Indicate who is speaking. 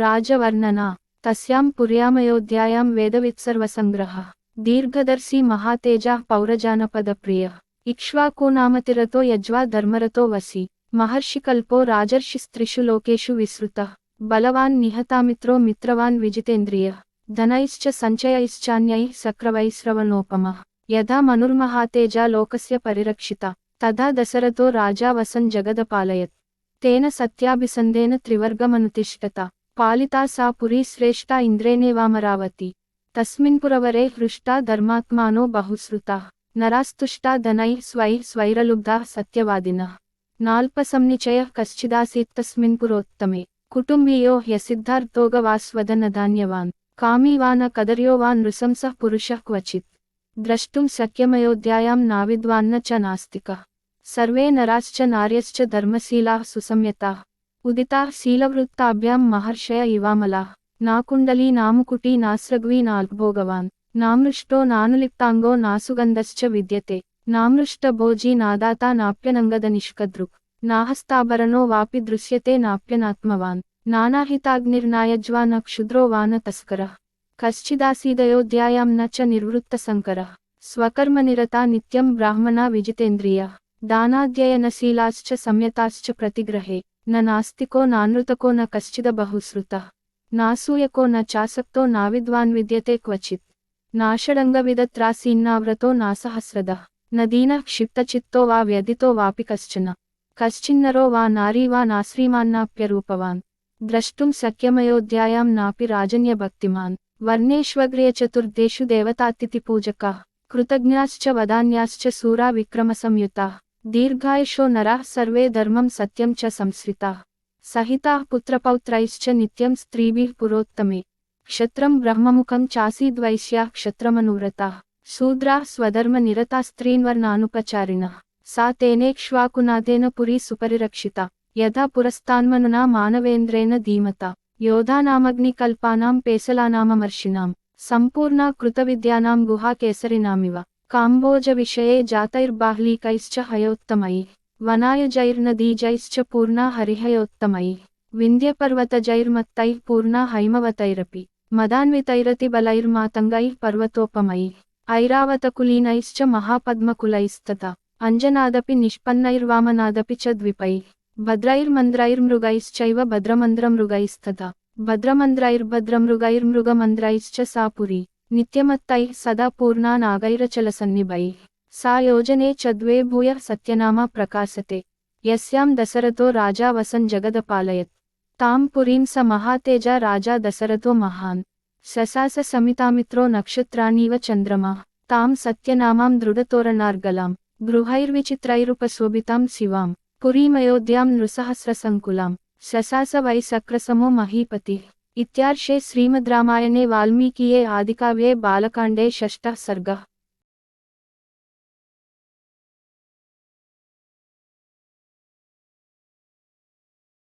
Speaker 1: రాజవర్ణన తస్యాం పుర్యామయోధ్యాయాం వేదవిత్సర్వసంగ్రహ దీర్ఘదర్శి మహాతేజ పౌరజానపద ప్రియ ఇక్ష్వాకూనామతిరతో యజ్వా ధర్మరతో వసి మహర్షికల్పో రాజర్షిస్త్రిషు లోకేషు విసృత బలవాన్ నిహతామిత్రో మిత్రవాన్ విజితేంద్రియ ధనైశ్చ సంచయైశ్చాన్యై సక్రవైశ్రవణోపమ యథా మనుర్మహాతేజ లోకస్య పరిరక్షిత తదా దశరథో రాజా వసన్ జగదపాలయత్ తేన సత్యాభిసందేన త్రివర్గమనుతిష్టత పాలితా సా పురీ శ్రేష్టా ఇంద్రేణేవామరావతి తస్మిన్ పురవరే హృష్టా ధర్మాత్మానో బహుశ్రుతా. నరాస్తుష్టా ధనై స్వై స్వైరలుబ్ధా సత్యవాదినః. నాల్పసంనిచయ కశ్చిదాసీత్తస్మిన్ పురోత్తమే. కుటుంబీయో హ్యసిద్ధార్థోగవాస్వదనధాన్యవాన్ కామీ వా న కదర్యో వా నృశంసః పురుషः క్వచిత్. ద్రష్టుం శక్యమయోధ్యాయాం నావిద్వాన్న చ నాస్తికः. సర్వే నరాశ్చ నార్యశ్చ ధర్మశీలాः సుసంయతాः ఉదితాः శీలవృత్తాభ్యాం మహర్షయ ఇవామలాः. నాకుండలీ నాముకుటి నాస్రగ్వీ నాల్భోగవాన్. నామృష్టో నానులిప్తాంగో నాసుగంధశ్చ విద్యతే. నామృష్టభోజీ నాదాత నాప్యనంగద నిష్కదృక్ నాహస్తాభరణో వాపి దృశ్యతే నాప్యనాత్మవాన్. నానాహితాగ్నిర్నాయజ్వా న క్షుద్రో వాన తస్కర తస్కరः కశ్చిదాసీదయోధ్యాయాం న చ నిర్వృత్తసంకరः. స్వకర్మనిరతా నిత్యం బ్రాహ్మణా విజితేంద్రియ. దానాధ్యయనశీలాశ్చ సంయతాశ్చ ప్రతిగ్రహే. న నాస్తికో నానృతకో న కశ్చిద బహుశ్రుతः నాసూయకో న చాసక్తో నావిద్వాన్ విద్యతే క్వచిత్ నాషడంగవిదత్రాసీన్నావ్రతో నాసహస్రదः న దీనः క్షిప్తచిత్తో వా వ్యధితో వాపి కశ్చన కశ్చిన్నరో వా నారీ వా నాశ్రీమాన్నాప్యరూపవాన్ ద్రష్టుం శక్యమయోధ్యాయాం నాపి రాజన్యభక్తిమాన్ వర్ణేష్వగ్ర్య చతుర్దేషు దేవతాతిథిపూజకాः కృతజ్ఞాశ్చ వదాన్యాశ్చ శూరా విక్రమసంయుతాः దీర్ఘాయుషో నర సర్వే ధర్మం సత్యం చ సంస్వితాః సహితాః పుత్రపౌత్రైశ్చ నిత్యం స్త్రీభిః పురోత్తమే క్షత్రం బ్రహ్మముఖం చాసీద్వైశ్యాః స్వధర్మ నిరత స్త్రీన్వర్ణానుపచారిణ సా తేనేక్ష్వాకునాథేన పురీ సుపరిరక్షిత యథా పురస్తాన్మనునా మానవేంద్రేణ ధీమత యోధానామగ్నికల్పానాం పేసలానామర్షిణాం సంపూర్ణ కృత విద్యానాం గుహాకేసరినామివ కాంబోజ కాంబోజవిషయే జాతైర్బాహ్లీకైశ్చ హయోత్తమై వనాయజైర్నదీజైశ్చ పూర్ణ హరిహయోత్తమై వింధ్యపర్వతజైర్మత్తై పూర్ణ హైమవతైరపి మదాన్వితైరతి బలైర్మాతంగై పర్వతోపమై ఐరావతకులీనైశ్చ మహాపద్మకులైస్తత అంజనాదపి నిష్పన్నైర్వామనాదపి చ ద్విపై భద్రైర్మంద్రైర్మృగైశ్చైవ భద్రమంద్రమృగైస్తత భద్రమంద్రైర్భద్రమృగైర్మృగమంద్రైశ్చ సాపురి पुरी नित्यमत्तैः सदा पूर्णा नागैरचलसन्निभैः सा योजने च द्वे भूयः सत्यनामा प्रकाशते यस्यां दशरथो राजा वसन् जगदपालयत् तां पुरीं स महातेजा राजा दशरथो महान् शशास समितामित्रो नक्षत्राणीव चन्द्रमा तां सत्यनामां दृढतोरणार्गलां गृहैर्विचित्रैरुपशोभितां शिवां पुरीमयोध्यां नृसहस्रसङ्कुलां शशास वै सक्रसमो महीपतिः इत्यार्षे श्रीमद्रामायणे वाल्मीकिये आदिकाव्ये बालकाण्डे षष्ठः सर्गः।